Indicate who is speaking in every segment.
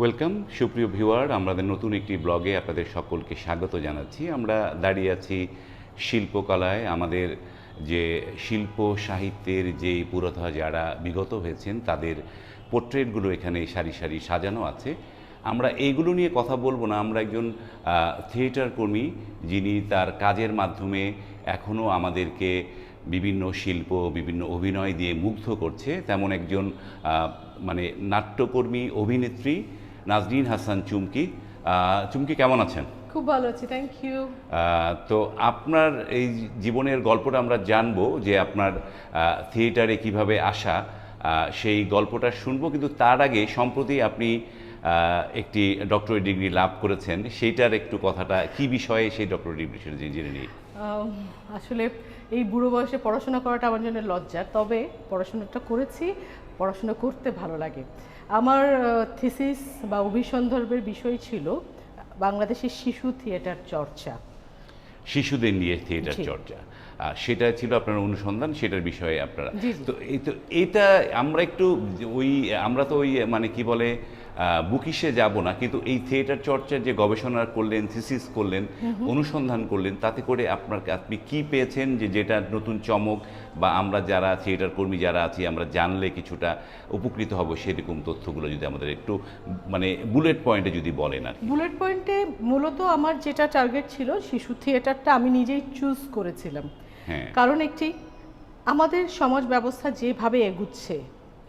Speaker 1: Welcome সুপ্রিয় viewer, আমাদের নতুন একটি ব্লগে আপনাদের সকলকে স্বাগত জানাচ্ছি। আমরা দাঁড়িয়ে আছি শিল্পকলায়। আমাদের যে শিল্প সাহিত্যের যে পুরোধা যারা বিগত হয়েছেন, তাদের পোর্ট্রেটগুলো এখানে সারি সারি সাজানো আছে। আমরা এইগুলো নিয়ে কথা বলব না। আমরা একজন থিয়েটার কর্মী, যিনি তার কাজের মাধ্যমে এখনও আমাদেরকে বিভিন্ন শিল্প, বিভিন্ন অভিনয় দিয়ে মুগ্ধ করছে। তেমন একজন মানে নাট্যকর্মী, অভিনেত্রী নাজরিন হাসান চুমকি। চুমকি কেমন আছেন?
Speaker 2: খুব ভালো আছি থ্যাংক ইউ
Speaker 1: তো আপনার এই জীবনের গল্পটা আমরা জানব যে আপনার থিয়েটারে কীভাবে আসা সেই গল্পটা শুনব কিন্তু তার আগে সম্প্রতি আপনি একটি ডক্টরেট ডিগ্রি লাভ করেছেন সেইটার একটু কথাটা কি বিষয়ে সেই ডক্টরেট ডিগ্রি সেটা জেনে নিই।
Speaker 2: আসলে এই বুড়ো বয়সে পড়াশোনা করাটা আমার জন্য লজ্জা তবে পড়াশোনাটা করেছি পড়াশোনা করতে ভালো লাগে। আমার থিসিস বা অভিসন্দর্ভের বিষয় ছিল বাংলাদেশের শিশু থিয়েটার চর্চা।
Speaker 1: শিশুদের নিয়ে থিয়েটার চর্চা। সেটা ছিল আপনার অনুসন্ধান সেটার বিষয়ে আপনারা। তো এই তো এটা আমরা একটু ওই আমরা তো ওই মানে কি বলে বুকিশে যাব না কিন্তু এই থিয়েটার চর্চার যে গবেষণা করলেন থিসিস করলেন অনুসন্ধান করলেন তাতে করে আপনার আপনি কি পেয়েছেন যে যেটা নতুন চমক বা আমরা যারা থিয়েটার কর্মী যারা আছি আমরা জানলে কিছুটা উপকৃত হব সেরকম তথ্যগুলো যদি আমাদের একটু মানে বুলেট পয়েন্টে যদি বলেন আর
Speaker 2: বুলেট পয়েন্টে মূলত আমার যেটা টার্গেট ছিল শিশু থিয়েটারটা আমি নিজেই চুজ করেছিলাম।
Speaker 1: হ্যাঁ।
Speaker 2: কারণ একটি আমাদের সমাজ ব্যবস্থা যেভাবে এগুচ্ছে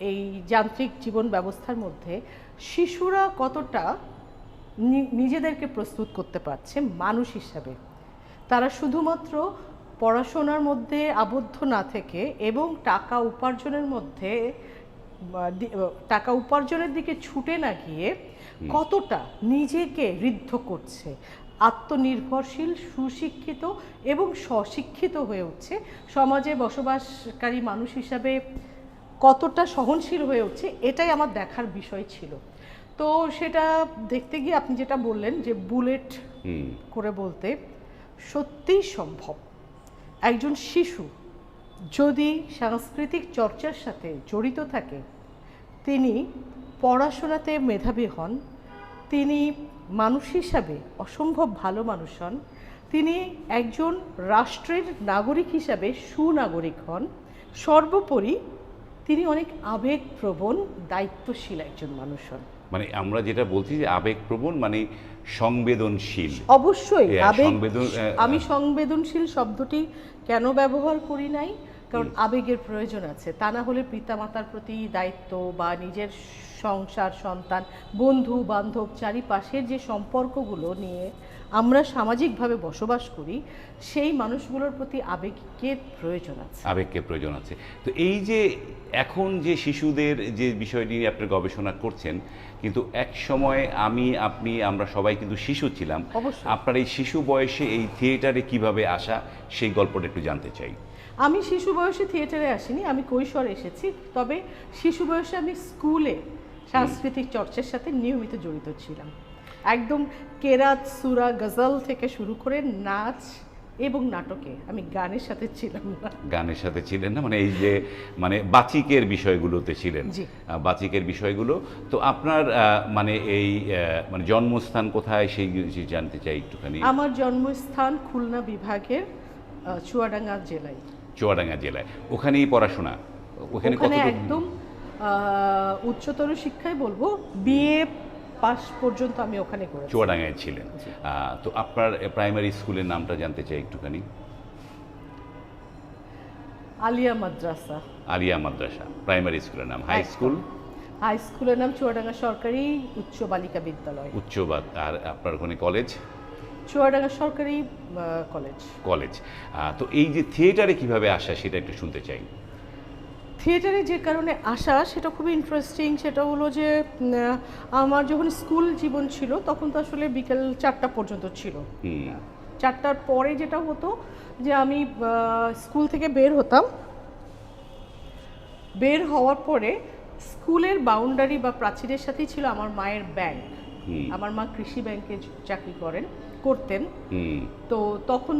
Speaker 2: এই যান্ত্রিক জীবন ব্যবস্থার মধ্যে শিশুরা কতটা নি- নিজেদেরকে প্রস্তুত করতে পারছে মানুষ হিসাবে? তারা শুধুমাত্র পড়াশোনার মধ্যে আবদ্ধ না থেকে এবং টাকা উপার্জনের মধ্যে টাকা উপার্জনের দিকে ছুটে না গিয়ে কতটা নিজেকে ঋদ্ধ করছে? আত্মনির্ভরশীল সুশিক্ষিত এবং স্বশিক্ষিত হয়ে উঠছে সমাজে বসবাসকারী মানুষ হিসাবে কতটা সহনশীল হয়ে উঠছে এটাই আমার দেখার বিষয় ছিল। তো সেটা দেখতে গিয়ে আপনি যেটা বললেন যে বুলেট করে বলতে সত্যিই সম্ভব। একজন শিশু যদি সাংস্কৃতিক চর্চার সাথে জড়িত থাকে তিনি পড়াশোনাতে মেধাবী হন তিনি মানুষ হিসাবে অসম্ভব ভালো মানুষ হন তিনি একজন রাষ্ট্রের নাগরিক হিসাবে সুনাগরিক হন সর্বোপরি তিনি অনেক আবেগপ্রবণ দায়িত্বশীল একজন মানুষ হন।
Speaker 1: মানে আমরা যেটা বলছি যে আবেগপ্রবণ মানে সংবেদনশীল।
Speaker 2: অবশ্যই আমি সংবেদনশীল শব্দটি কেন ব্যবহার করি নাই? কারণ আবেগের প্রয়োজন আছে। তা না হলে পিতামাতার প্রতি দায়িত্ব বা নিজের সংসার সন্তান বন্ধু বান্ধব চারিপাশের যে সম্পর্কগুলো নিয়ে আমরা সামাজিকভাবে বসবাস করি সেই মানুষগুলোর প্রতি আবেগকে প্রয়োজন আছে।
Speaker 1: আবেগকে প্রয়োজন আছে। তো এই যে এখন যে শিশুদের যে বিষয়টি নিয়ে আপনি গবেষণা করছেন কিন্তু এক সময় আমি আপনি আমরা সবাই কিন্তু শিশু ছিলাম।
Speaker 2: অবশ্যই।
Speaker 1: আপনার এই শিশু বয়সে এই থিয়েটারে কীভাবে আসা সেই গল্পটা একটু জানতে চাই।
Speaker 2: আমি শিশু বয়সে থিয়েটারে আসিনি আমি কৈশোর এসেছি তবে শিশু বয়সে আমি স্কুলে সাংস্কৃতিক চর্চার সাথে নিয়মিত জড়িত ছিলাম। একদম কেরাত সুরা গজল থেকে শুরু করে নাচ এবং নাটকে আমি গানের সাথে ছিলাম না।
Speaker 1: গানের সাথে ছিলেন না? মানে এই যে মানে বাচিকের বিষয়গুলোতে ছিলেন। বাচিকের বিষয়গুলো। তো আপনার মানে এই মানে জন্মস্থান কোথায় সেই জানতে চাই একটুখানি।
Speaker 2: আমার জন্মস্থান খুলনা বিভাগের চুয়াডাঙ্গা জেলায়।
Speaker 1: চুয়াডাঙ্গা জেলায়। ওখানেই পড়াশোনা? ওখানে
Speaker 2: ওখানে একদম উচ্চতর শিক্ষায় বলব বিএ পাস পর্যন্ত আমি ওখানে করেছি।
Speaker 1: চুয়াডাঙ্গায় ছিলেন। তো আপনার প্রাইমারি স্কুলের নামটা জানতে চাই একটুখানি।
Speaker 2: আলিয়া মাদ্রাসা।
Speaker 1: আলিয়া মাদ্রাসা প্রাইমারি স্কুলের নাম। High school?
Speaker 2: হাই স্কুলের নাম চুয়াডাঙ্গা সরকারি উচ্চ বালিকা বিদ্যালয়।
Speaker 1: উচ্চ আর আপনার ওখানে কলেজ?
Speaker 2: চুয়াডাঙ্গা সরকারি কলেজ।
Speaker 1: কলেজ। তো এই যে থিয়েটারে কীভাবে আসা সেটা একটু শুনতে চাই।
Speaker 2: থিয়েটারে যে কারণে আসা সেটা খুবই ইন্টারেস্টিং সেটা হলো যে আমার যখন স্কুল জীবন ছিল তখন তো আসলে বিকেল চারটা পর্যন্ত ছিল। চারটার পরে যেটা হতো যে আমি স্কুল থেকে বের হতাম। বের হওয়ার পরে স্কুলের বাউন্ডারি বা প্রাচীরের সাথেই ছিল আমার মায়ের ব্যাংক আমার মা কৃষি ব্যাংকে চাকরি করেন করতেন। তো তখন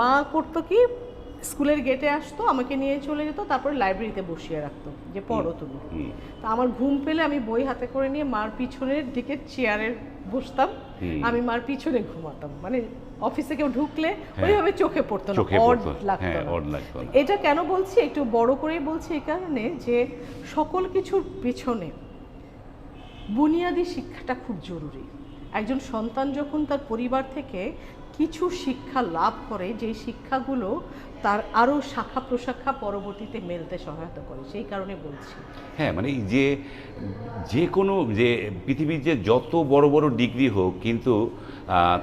Speaker 2: মা করতো কি স্কুলের গেটে আসতো আমাকে নিয়ে চলে যেত তারপরে লাইব্রেরিতে বসিয়ে রাখতো যে পড়ো তুমি। তা আমার ঘুম পেলে আমি বই হাতে করে নিয়ে মার পিছনের দিকে চেয়ারে বসতাম আমি মার পিছনে ঘুমাতাম। মানে অফিসে কেউ ঢুকলে
Speaker 1: হ্যাঁ।
Speaker 2: ওইভাবে চোখে পড়তো না অড লাগতো
Speaker 1: হ্যাঁ
Speaker 2: এটা কেন বলছি? একটু বড় করেই বলছি এই কারণে যে সকল কিছুর পেছনে বুনিয়াদি শিক্ষাটা খুব জরুরি। একজন সন্তান যখন তার পরিবার থেকে কিছু শিক্ষা লাভ করে, যেই শিক্ষাগুলো তার আরও শাখা প্রশাখা পরবর্তীতে মেলতে সহায়তা করে, সেই কারণে বলছি।
Speaker 1: হ্যাঁ মানে যে যে কোনো, যে পৃথিবীর যে যত বড় বড় ডিগ্রি হোক, কিন্তু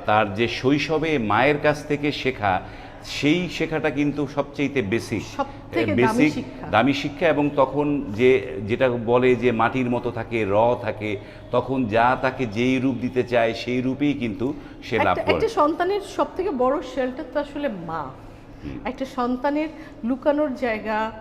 Speaker 1: তার যে শৈশবে মায়ের কাছ থেকে শেখা সেই শেখাটা কিন্তু সবচেয়ে বেসিক
Speaker 2: সবথেকে দামি
Speaker 1: বেসিক
Speaker 2: শিক্ষা।
Speaker 1: দামি শিক্ষা এবং তখন যে যেটা বলে যে মাটির মতো থাকে র থাকে তখন যা তাকে যেই রূপ দিতে চায় সেই রূপেই কিন্তু সে লাভ করে।
Speaker 2: একটা সন্তানের সব থেকে বড় শেল্টার তো আসলে মা। একটা সন্তানের লুকানোর জায়গা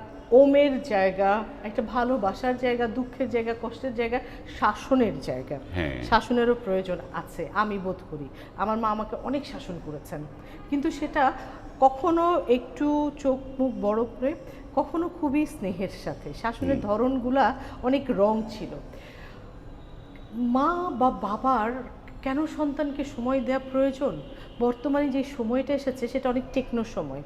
Speaker 2: ওমের জায়গা একটা ভালোবাসার জায়গা দুঃখের জায়গা কষ্টের জায়গা শাসনের জায়গা।
Speaker 1: হ্যাঁ।
Speaker 2: শাসনেরও প্রয়োজন আছে আমি বোধ করি। আমার মা আমাকে অনেক শাসন করেছেন। কিন্তু সেটা কখনো একটু চোখ মুখ বড় করে কখনো খুবই স্নেহের সাথে। শাসনের ধরনগুলা অনেক রং ছিল। মা বা বাবার কেন সন্তানকে সময় দেওয়া প্রয়োজন? বর্তমানে যে সময়টা এসেছে সেটা অনেক টেকনো সময়।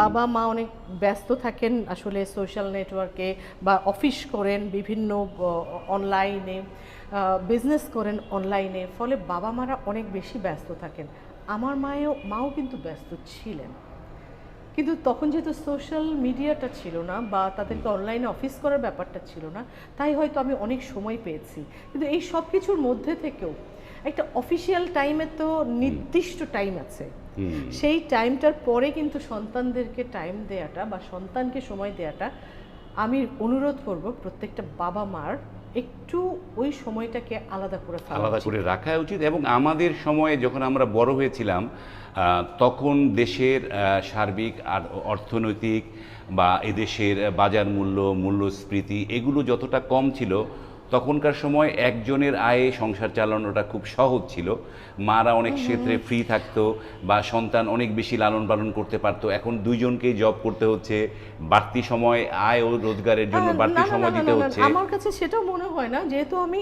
Speaker 2: বাবা মা অনেক ব্যস্ত থাকেন আসলে সোশ্যাল নেটওয়ার্কে বা অফিস করেন বিভিন্ন অনলাইনে বিজনেস করেন অনলাইনে ফলে বাবা মারা অনেক বেশি ব্যস্ত থাকেন। আমার মায়েও মাও কিন্তু ব্যস্ত ছিলেন। কিন্তু তখন যেহেতু সোশ্যাল মিডিয়াটা ছিল না বা তাদেরকে অনলাইনে অফিস করার ব্যাপারটা ছিল না তাই হয়তো আমি অনেক সময় পেয়েছি। কিন্তু এই সব কিছুর মধ্যে থেকেও একটা অফিসিয়াল টাইমে তো নির্দিষ্ট টাইম আছে। সেই টাইমটার পরে কিন্তু সন্তানদেরকে টাইম দেয়াটা বা সন্তানকে সময় দেয়াটা আমি অনুরোধ করব প্রত্যেকটা বাবা মার একটু ওই সময়টাকে আলাদা করে
Speaker 1: আলাদা করে রাখা উচিত এবং আমাদের সময়ে যখন আমরা বড় হয়েছিলাম তখন দেশের সার্বিক আর অর্থনৈতিক বা এদেশের বাজার মূল্য মূল্যস্ফীতি এগুলো যতটা কম ছিল তখনকার সময় একজনের আয়ে সংসার চালানোটা খুব সহজ ছিল। মারা অনেক ক্ষেত্রে ফ্রি থাকতো বা সন্তান অনেক বেশি লালন পালন করতে পারতো। এখন দুইজনকেই জব করতে হচ্ছে বাড়তি সময় আয় ও রোজগারের জন্য বাড়তি
Speaker 2: না, না,
Speaker 1: সময় দিতে হচ্ছে।
Speaker 2: আমার কাছে সেটা মনে হয় না যেহেতু আমি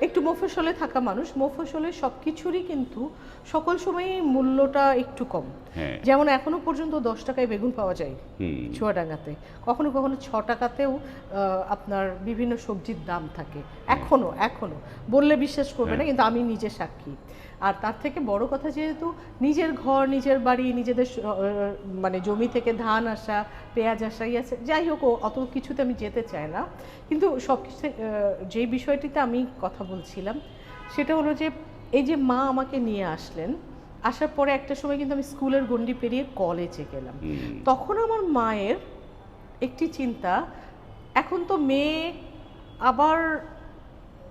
Speaker 2: একটু মফসলে থাকা মানুষ মফসলে সব কিছুরই কিন্তু সকল সময়ই মূল্যটা একটু কম।
Speaker 1: হ্যাঁ।
Speaker 2: যেমন এখনও পর্যন্ত দশ টাকায় বেগুন পাওয়া যায়
Speaker 1: ছোয়াডাঙ্গাতে
Speaker 2: চুয়াডাঙ্গাতে। কখনো কখনো ছ টাকাতেও আপনার বিভিন্ন সবজির দাম থাকে। এখনও এখনও। বললে বিশ্বাস করবে না কিন্তু আমি নিজে সাক্ষী। আর তার থেকে বড় কথা যেহেতু নিজের ঘর নিজের বাড়ি নিজেদের মানে জমি থেকে ধান আসা পেঁয়াজ আসা ইয়ে আছে যাই হোক অত কিছুতে আমি যেতে চাই না। কিন্তু সব কিছু যেই বিষয়টিতে আমি কথা বলছিলাম সেটা হলো যে এই যে মা আমাকে নিয়ে আসলেন আসার পরে একটা সময় কিন্তু আমি স্কুলের গণ্ডি পেরিয়ে কলেজে গেলাম। তখন আমার মায়ের একটি চিন্তা এখন তো মেয়ে আবার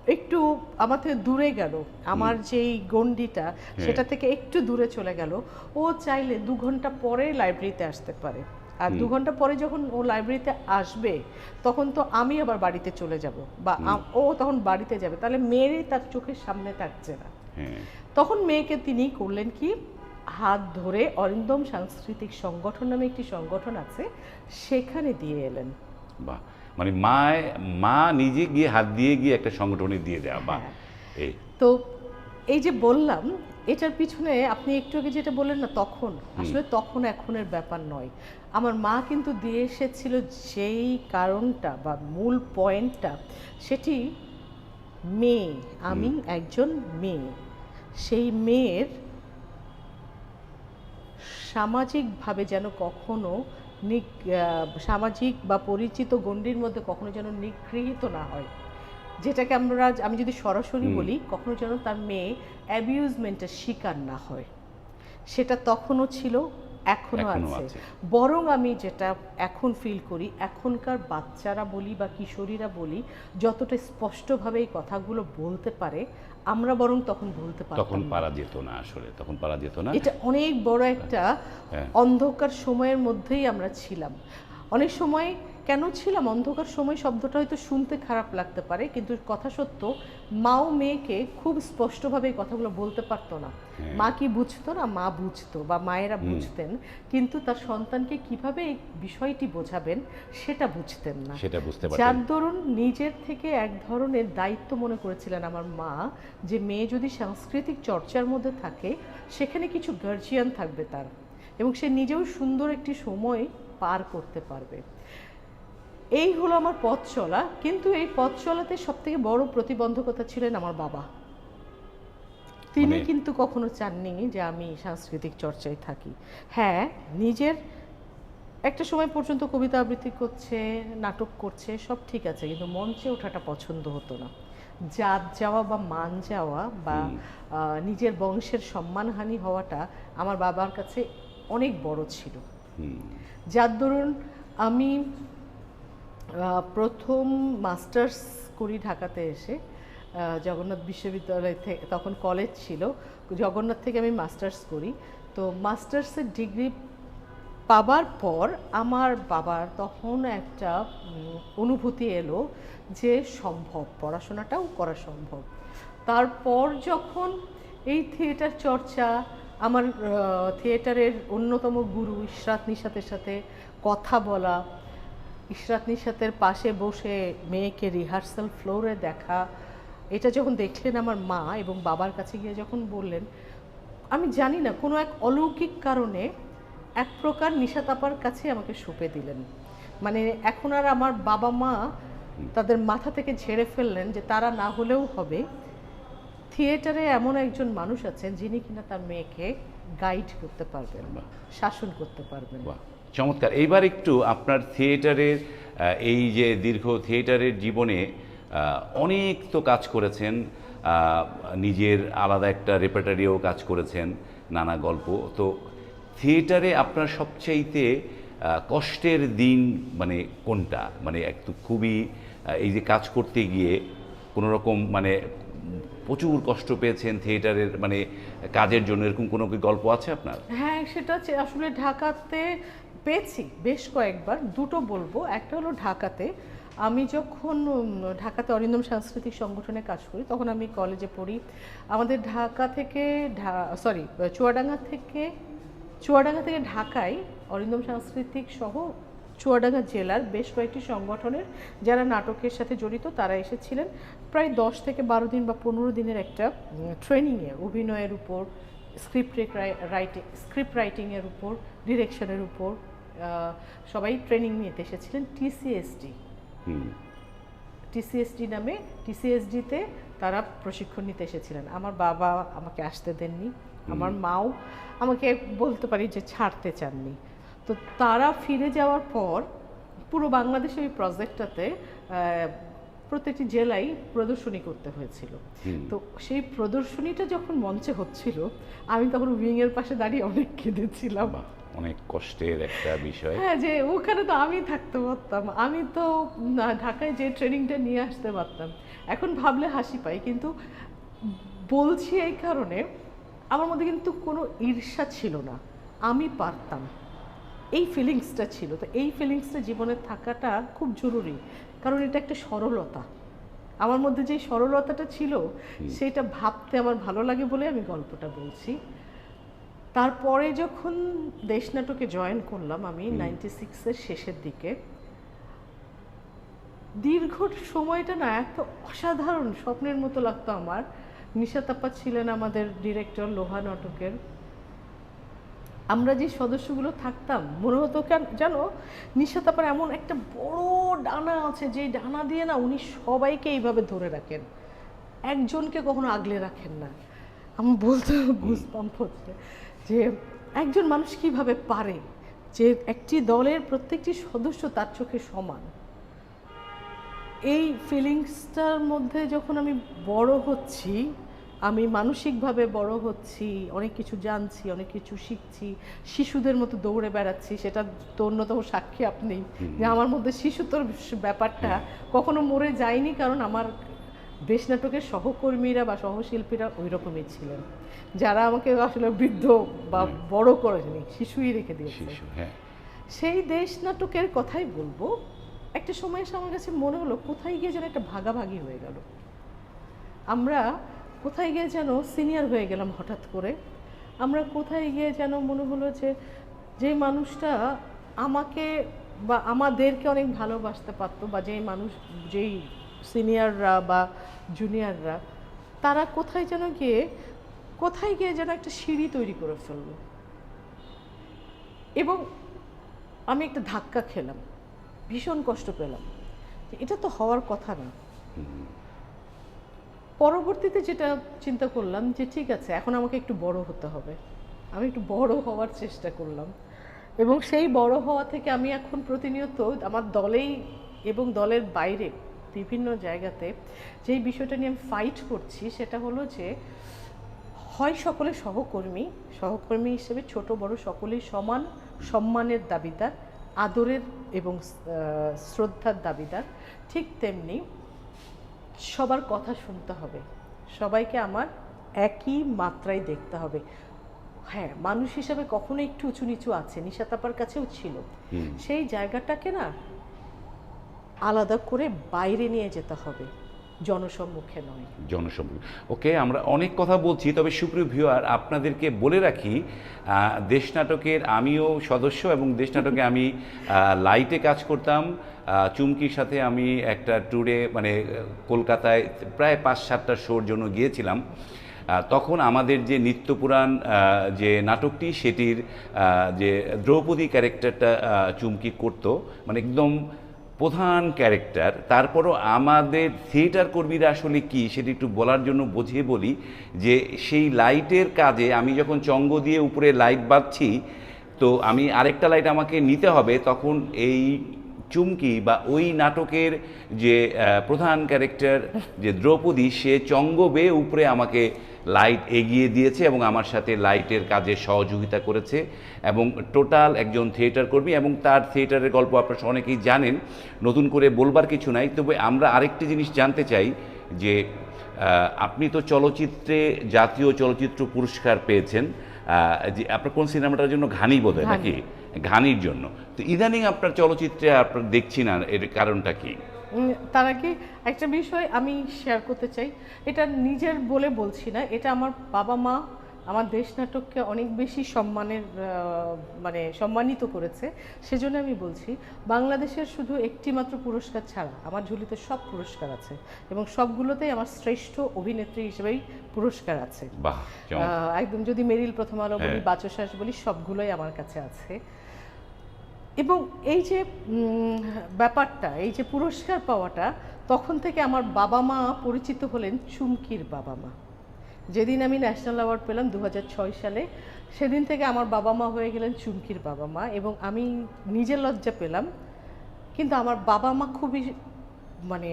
Speaker 2: একটু আমার থেকে দূরে গেল। আমার যেই গণ্ডিটা সেটা থেকে একটু দূরে চলে গেল। ও চাইলে দু ঘণ্টা পরে লাইব্রেরিতে আসতে পারে। আর দু ঘণ্টা পরে যখন ও লাইব্রেরিতে আসবে তখন তো আমি আবার বাড়িতে চলে যাব বা ও তখন বাড়িতে যাবে। তাহলে মেয়েরই তার চোখের সামনে থাকছে না।
Speaker 1: হ্যাঁ।
Speaker 2: তখন মেয়েকে তিনি করলেন কি? হাত ধরে অরিন্দম সাংস্কৃতিক সংগঠন নামে একটি সংগঠন আছে সেখানে দিয়ে এলেন।
Speaker 1: বাহ! মানে মা মা নিজে গিয়ে হাত দিয়ে গিয়ে একটা সংগঠনে দিয়ে দেওয়া বা
Speaker 2: হ্যাঁ।
Speaker 1: এই।
Speaker 2: তো এই যে বললাম এটার পিছনে আপনি একটু আগে যেটা বললেন না তখন আসলে তখন এখনের ব্যাপার নয়। আমার মা কিন্তু দিয়ে এসেছিল যেই কারণটা বা মূল পয়েন্টটা সেটি মেয়ে আমি একজন মেয়ে। সেই মেয়ের সামাজিকভাবে যেন কখনো আহ, সামাজিক বা পরিচিত গণ্ডির মধ্যে কখনো যেন নিগৃহীত না হয়। যেটাকে আমরা আমি যদি সরাসরি বলি কখনো যেন তার মেয়ে অ্যাবিউজমেন্টের শিকার না হয়। সেটা তখনও ছিল
Speaker 1: এখনও
Speaker 2: আছে। বরং আমি যেটা এখন ফিল করি এখনকার বাচ্চারা বলি বা কিশোরীরা বলি যতটা স্পষ্টভাবে এই কথাগুলো বলতে পারে আমরা বরং তখন বলতে
Speaker 1: তখন
Speaker 2: পারতাম না।
Speaker 1: পারা যেত না আসলে তখন পারা যেত না
Speaker 2: এটা অনেক বড় একটা
Speaker 1: হ্যাঁ।
Speaker 2: অন্ধকার সময়ের মধ্যেই আমরা ছিলাম অনেক সময় কেন ছিলাম? অন্ধকার সময় শব্দটা হয়তো শুনতে খারাপ লাগতে পারে কিন্তু কথা সত্য মাও মেয়েকে খুব স্পষ্টভাবে এই কথাগুলো বলতে পারতো না।
Speaker 1: হ্যাঁ।
Speaker 2: মা কি বুঝতো না? মা বুঝতো বা মায়েরা বুঝতেন কিন্তু তার সন্তানকে কীভাবে এই বিষয়টি বোঝাবেন সেটা বুঝতেন না।
Speaker 1: সেটা বুঝতে
Speaker 2: যার দরুন নিজের থেকে এক ধরনের দায়িত্ব মনে করেছিলেন আমার মা যে মেয়ে যদি সাংস্কৃতিক চর্চার মধ্যে থাকে সেখানে কিছু গার্জিয়ান থাকবে তার এবং সে নিজেও সুন্দর একটি সময় পার করতে পারবে। এই হলো আমার পথ চলা কিন্তু এই পথ চলাতে সব থেকে বড় প্রতিবন্ধকতা ছিলেন আমার বাবা। তিনি
Speaker 1: মানে-
Speaker 2: কিন্তু কখনো চাননি যে আমি সাংস্কৃতিক চর্চায় থাকি। হ্যাঁ নিজের একটা সময় পর্যন্ত কবিতা আবৃত্তি করছে নাটক করছে সব ঠিক আছে কিন্তু মঞ্চে ওঠাটা পছন্দ হতো না। জাত যাওয়া বা মান যাওয়া বা নিজের বংশের সম্মানহানি হওয়াটা আমার বাবার কাছে অনেক বড় ছিল। যার দরুন আমি প্রথম মাস্টার্স করি ঢাকাতে এসে জগন্নাথ বিশ্ববিদ্যালয় থেকে তখন কলেজ ছিল, জগন্নাথ থেকে আমি মাস্টার্স করি। তো মাস্টার্সের ডিগ্রি পাবার পর আমার বাবার তখন একটা অনুভূতি এলো যে সম্ভব, পড়াশোনাটাও করা সম্ভব। তারপর যখন এই থিয়েটার চর্চা, আমার থিয়েটারের অন্যতম গুরু ইশরাত নিশাতের সাথে কথা বলা ইশরাত নিশাতের পাশে বসে মেয়েকে রিহার্সাল ফ্লোরে দেখা, এটা যখন দেখলেন আমার মা এবং বাবার কাছে গিয়ে যখন বললেন, আমি জানি না, কোনো এক অলৌকিক কারণে এক প্রকার নিশাতাপার কাছে আমাকে সঁপে দিলেন। মানে এখন আর আমার বাবা মা তাদের মাথা থেকে ঝেড়ে ফেললেন যে তারা না হলেও হবে। থিয়েটারে এমন একজন মানুষ আছেন যিনি কিনা তার মেয়েকে গাইড করতে পারবেন। শাসন করতে পারবেন।
Speaker 1: চমৎকার। এইবার একটু আপনার থিয়েটারের এই যে দীর্ঘ থিয়েটারের জীবনে অনেক তো কাজ করেছেন নিজের আলাদা একটা রেপার্টারিও কাজ করেছেন, নানা গল্প। তো থিয়েটারে আপনার সবচাইতে কষ্টের দিন মানে কোনটা? মানে একটু খুবই এই যে কাজ করতে গিয়ে কোনো রকম মানে প্রচুর কষ্ট পেয়েছেন থিয়েটারের মানে কাজের জন্য, এরকম কোনো কি গল্প আছে আপনার?
Speaker 2: হ্যাঁ সেটা আসলে ঢাকাতে পেয়েছি বেশ কয়েকবার। দুটো বলব। একটা হলো ঢাকাতে। আমি যখন ঢাকাতে অরিন্দম সাংস্কৃতিক সংগঠনে কাজ করি, তখন আমি কলেজে পড়ি। আমাদের ঢাকা থেকে সরি চুয়াডাঙ্গা থেকে চুয়াডাঙ্গা থেকে ঢাকায় অরিন্দম সাংস্কৃতিক সহ চুয়াডাঙ্গা জেলার বেশ কয়েকটি সংগঠনের যারা নাটকের সাথে জড়িত, তারা এসেছিলেন। প্রায় দশ থেকে বারো দিন বা পনেরো দিনের একটা ট্রেনিংয়ে অভিনয়ের উপর স্ক্রিপ্ট রাইটিং স্ক্রিপ্ট রাইটিংয়ের উপর ডিরেকশনের উপর সবাই ট্রেনিং নিতে এসেছিলেন টিসিএসডি টিসিএসডি নামে টিসিএসডিতে তারা প্রশিক্ষণ নিতে এসেছিলেন। আমার বাবা আমাকে আসতে দেননি আমার মাও আমাকে বলতে পারি যে ছাড়তে চাননি। তো তারা ফিরে যাওয়ার পর পুরো বাংলাদেশের এই প্রজেক্টটাতে প্রত্যেকটি জেলায় প্রদর্শনী করতে হয়েছিল। তো সেই প্রদর্শনীটা যখন মঞ্চে হচ্ছিল আমি তখন উইংয়ের পাশে দাঁড়িয়ে অনেক কেঁদেছিলাম।
Speaker 1: অনেক কষ্টের একটা বিষয়।
Speaker 2: হ্যাঁ যে ওখানে তো আমি থাকতে পারতাম। আমি তো ঢাকায় যে ট্রেনিংটা নিয়ে আসতে পারতাম। এখন ভাবলে হাসি পাই কিন্তু বলছি এই কারণে আমার মধ্যে কিন্তু কোনো ঈর্ষা ছিল না। আমি পারতাম। এই ফিলিংসটা ছিল। তো এই ফিলিংসটা জীবনে থাকাটা খুব জরুরি। কারণ এটা একটা সরলতা। আমার মধ্যে যে সরলতাটা ছিল সেটা ভাবতে আমার ভালো লাগে বলে আমি গল্পটা বলছি। তারপরে যখন দেশ নাটকে জয়েন করলাম আমি নাইনটি সিক্সের শেষের দিকে দীর্ঘ সময়টা না এত অসাধারণ স্বপ্নের মতো লাগতো আমার। নিশাতাপ্পা ছিলেন আমাদের ডিরেক্টর লোহা নাটকের। আমরা যে সদস্যগুলো থাকতাম মনে হতো কেন জানো নিশাতাপার এমন একটা বড় ডানা আছে যে ডানা দিয়ে না উনি সবাইকে এইভাবে ধরে রাখেন। একজনকে কখনো আগলে রাখেন না। আমি বলতে বুঝতাম হচ্ছে। যে একজন মানুষ কীভাবে পারে যে একটি দলের প্রত্যেকটি সদস্য তার চোখে সমান। এই ফিলিংসটার মধ্যে যখন আমি বড় হচ্ছি আমি মানসিকভাবে বড় হচ্ছি অনেক কিছু জানছি অনেক কিছু শিখছি শিশুদের মতো দৌড়ে বেড়াচ্ছি সেটা তো অন্যতম সাক্ষী আপনি। যে আমার মধ্যে শিশুতর ব্যাপারটা কখনো মরে যায়নি কারণ আমার দেশ নাটকের সহকর্মীরা বা সহশিল্পীরা ওই রকমই ছিলেন। যারা আমাকে আসলে বৃদ্ধ বা বড় করেনি শিশুই রেখে দিয়েছে।
Speaker 1: হ্যাঁ।
Speaker 2: সেই দেশ নাটকের কথাই বলব একটা সময় এসে আমার কাছে মনে হলো কোথায় গিয়ে যেন একটা ভাগাভাগি হয়ে গেল। আমরা কোথায় গিয়ে যেন সিনিয়র হয়ে গেলাম হঠাৎ করে। আমরা কোথায় গিয়ে যেন মনে হলো যে যে মানুষটা আমাকে বা আমাদেরকে অনেক ভালোবাসতে পারতো বা যেই মানুষ যেই সিনিয়ররা বা জুনিয়ররা তারা কোথায় যেন গিয়ে, কোথায় গিয়ে যেন একটা সিঁড়ি তৈরি করে ফেলল। এবং আমি একটা ধাক্কা খেলাম, ভীষণ কষ্ট পেলাম। এটা তো হওয়ার কথা না। পরবর্তীতে যেটা চিন্তা করলাম যে ঠিক আছে, এখন আমাকে একটু বড় হতে হবে। আমি একটু বড় হওয়ার চেষ্টা করলাম। এবং সেই বড় হওয়া থেকে আমি এখন প্রতিনিয়ত আমার দলেই এবং দলের বাইরে বিভিন্ন জায়গাতে যেই বিষয়টা নিয়ে আমি ফাইট করছি সেটা হলো যে হয় সকলে সহকর্মী সহকর্মী হিসেবে ছোট বড় সকলেই সমান সম্মানের দাবিদার আদরের এবং শ্রদ্ধার দাবিদার ঠিক তেমনি সবার কথা শুনতে হবে। সবাইকে আমার একই মাত্রায় দেখতে হবে। হ্যাঁ মানুষ হিসাবে কখনো একটু উঁচু নিচু আছে নিশাতাপার কাছেও ছিল। সেই জায়গাটাকে না আলাদা করে বাইরে নিয়ে যেতে হবে, জনসম্মুখে নয়।
Speaker 1: জনসম্পর্ক ওকে, আমরা অনেক কথা বলছি, তবে সুপ্রিয় ভিউয়ার, আপনাদেরকে বলে রাখি দেশ নাটকের আমিও সদস্য এবং দেশ নাটকে আমি লাইটে কাজ করতাম। চুমকির সাথে আমি একটা ট্যুরে মানে কলকাতায় প্রায় পাঁচ সাতটা শোর জন্য গিয়েছিলাম। তখন আমাদের যে নিত্যপুরাণ যে নাটকটি, সেটির যে দ্রৌপদী ক্যারেক্টারটা চুমকি করতো মানে একদম প্রধান ক্যারেক্টার, তারপরও আমাদের থিয়েটার কর্মীরা আসলে কি সেটি একটু বলার জন্য বুঝিয়ে বলি যে সেই লাইটের কাজে আমি যখন চঙ্গ দিয়ে উপরে লাইট বাঁধছি, তো আমি আরেকটা লাইট আমাকে নিতে হবে, তখন এই চুমকি বা ওই নাটকের যে প্রধান ক্যারেক্টার যে দ্রৌপদী, সে চঙ্গ বেয়ে উপরে আমাকে লাইট এগিয়ে দিয়েছে এবং আমার সাথে লাইটের কাজে সহযোগিতা করেছে এবং টোটাল একজন থিয়েটার কর্মী এবং তার থিয়েটারের গল্প আপনারা অনেকেই জানেন নতুন করে বলবার কিছু নাই। তবে আমরা আরেকটি জিনিস জানতে চাই যে আপনি তো চলচ্চিত্রে জাতীয় চলচ্চিত্র পুরস্কার পেয়েছেন। যে আপনার কোন সিনেমাটার জন্য ঘানি বোধ হয়। নাকি? ঘানির জন্য। তো ইদানিং আপনার চলচ্চিত্রে আপনার দেখছি না এর কারণটা কি?
Speaker 2: তার আগে একটা বিষয় আমি শেয়ার করতে চাই। এটা নিজের বলে বলছি না এটা আমার বাবা মা আমার দেশ নাটককে অনেক বেশি সম্মানের মানে সম্মানিত করেছে। সেজন্য আমি বলছি বাংলাদেশের শুধু একটি মাত্র পুরস্কার ছাড়া আমার ঝুলিতে সব পুরস্কার আছে এবং সবগুলোতেই আমার শ্রেষ্ঠ অভিনেত্রী হিসেবেই পুরস্কার আছে। একদম যদি মেরিল প্রথম আলো বলি
Speaker 1: হ্যাঁ।
Speaker 2: বাচশ্বাস বলি সবগুলোই আমার কাছে আছে। এবং এই যে ব্যাপারটা এই যে পুরস্কার পাওয়াটা তখন থেকে আমার বাবা মা পরিচিত হলেন চুমকির বাবা মা। যেদিন আমি ন্যাশনাল অ্যাওয়ার্ড পেলাম দু হাজার ছয় সালে সেদিন থেকে আমার বাবা মা হয়ে গেলেন চুমকির বাবা মা এবং আমি নিজে লজ্জা পেলাম কিন্তু আমার বাবা মা খুবই মানে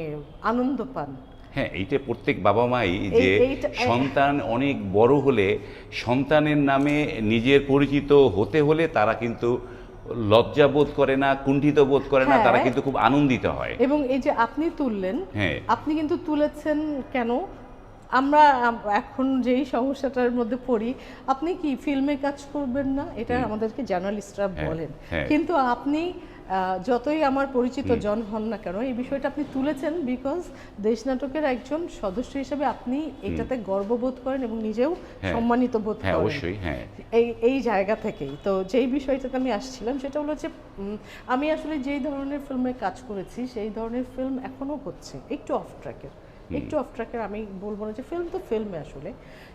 Speaker 2: আনন্দ পান।
Speaker 1: হ্যাঁ এইটা প্রত্যেক বাবা মাই যে সন্তান অনেক বড় হলে সন্তানের নামে নিজের পরিচিত হতে হলে তারা কিন্তু লজ্জা বোধ করে না কুণ্ঠিত বোধ করে না
Speaker 2: হ্যাঁ।
Speaker 1: তারা কিন্তু খুব আনন্দিত হয়।
Speaker 2: এবং এই যে আপনি তুললেন
Speaker 1: হ্যাঁ।
Speaker 2: আপনি কিন্তু তুলেছেন কেন? আমরা এখন যেই সমস্যাটার মধ্যে পড়ি আপনি কি ফিল্মে কাজ করবেন না? এটা আমাদেরকে জার্নালিস্টরা
Speaker 1: হ্যাঁ,
Speaker 2: বলেন।
Speaker 1: হ্যাঁ।
Speaker 2: কিন্তু আপনি যতই আমার পরিচিত জন হন না কেন এই বিষয়টা আপনি তুলেছেন বিকজ দেশ নাটকের একজন সদস্য হিসেবে আপনি এটাতে গর্ববোধ করেন এবং নিজেও
Speaker 1: হ্যাঁ।
Speaker 2: সম্মানিত বোধ
Speaker 1: হ্যাঁ
Speaker 2: করেন।
Speaker 1: অবশ্যই হ্যাঁ।
Speaker 2: এই এই জায়গা থেকেই। তো যেই বিষয়টাতে আমি আসছিলাম সেটা হলো যে আমি আসলে যেই ধরনের ফিল্মে কাজ করেছি সেই ধরনের ফিল্ম এখনও হচ্ছে একটু অফ ট্র্যাকের একটু অফ ট্র্যাকের আমি বলব না যে ফিল্ম তো ফিল্মে আসলে।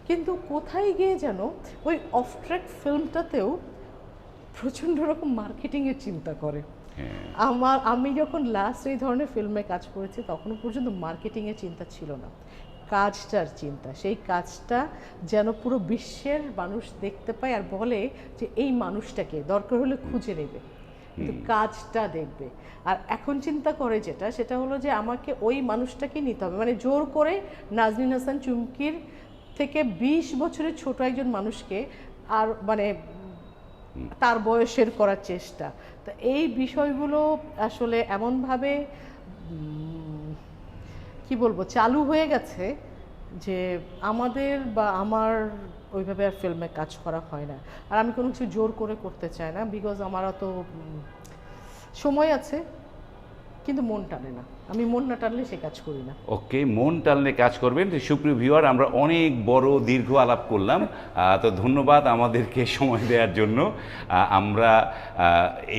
Speaker 2: কিন্তু কোথায় গিয়ে যেন ওই অফ ট্র্যাক ফিল্মটাতেও প্রচণ্ড রকম মার্কেটিংয়ের চিন্তা করে। আমার আমি যখন লাস্ট এই ধরনের ফিল্মে কাজ করেছি তখনও পর্যন্ত মার্কেটিংয়ের চিন্তা ছিল না। কাজটার চিন্তা সেই কাজটা যেন পুরো বিশ্বের মানুষ দেখতে পায় আর বলে যে এই মানুষটাকে দরকার হলে খুঁজে নেবে। কিন্তু কাজটা দেখবে। আর এখন চিন্তা করে যেটা সেটা হলো যে আমাকে ওই মানুষটাকে নিতে হবে। মানে জোর করে নাজনীন হাসান চুমকির থেকে বিশ বছরের ছোট একজন মানুষকে আর মানে তার বয়সের করার চেষ্টা। তো এই বিষয়গুলো আসলে এমনভাবে কি বলব, চালু হয়ে গেছে যে আমাদের বা আমার ওইভাবে আর ফিল্মে কাজ করা হয় না। আর আমি কোনো কিছু জোর করে করতে চাই না বিকজ আমার অত সময় আছে। কিন্তু মন টানে না। আমি মন না টানলে সে কাজ করি না।
Speaker 1: ওকে, মন টানলে কাজ করবেন। সুপ্রিয় ভিউয়ার, আমরা অনেক বড় দীর্ঘ আলাপ করলাম। তো ধন্যবাদ আমাদেরকে সময় দেওয়ার জন্য। আমরা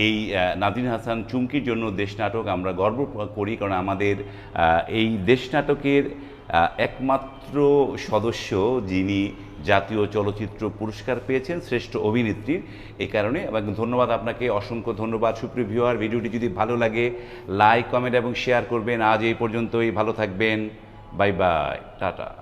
Speaker 1: এই নাদিন হাসান চুমকির জন্য দেশ নাটক আমরা গর্ব করি, কারণ আমাদের এই দেশ নাটকের একমাত্র সদস্য যিনি জাতীয় চলচ্চিত্র পুরস্কার পেয়েছেন, শ্রেষ্ঠ অভিনেত্রীর এ কারণে এবং ধন্যবাদ আপনাকে, অসংখ্য ধন্যবাদ। সুপ্রিয় ভিউয়ার ভিডিওটি যদি ভালো লাগে লাইক কমেন্ট এবং শেয়ার করবেন। আজ এই পর্যন্তই, ভালো থাকবেন। Bye bye tata.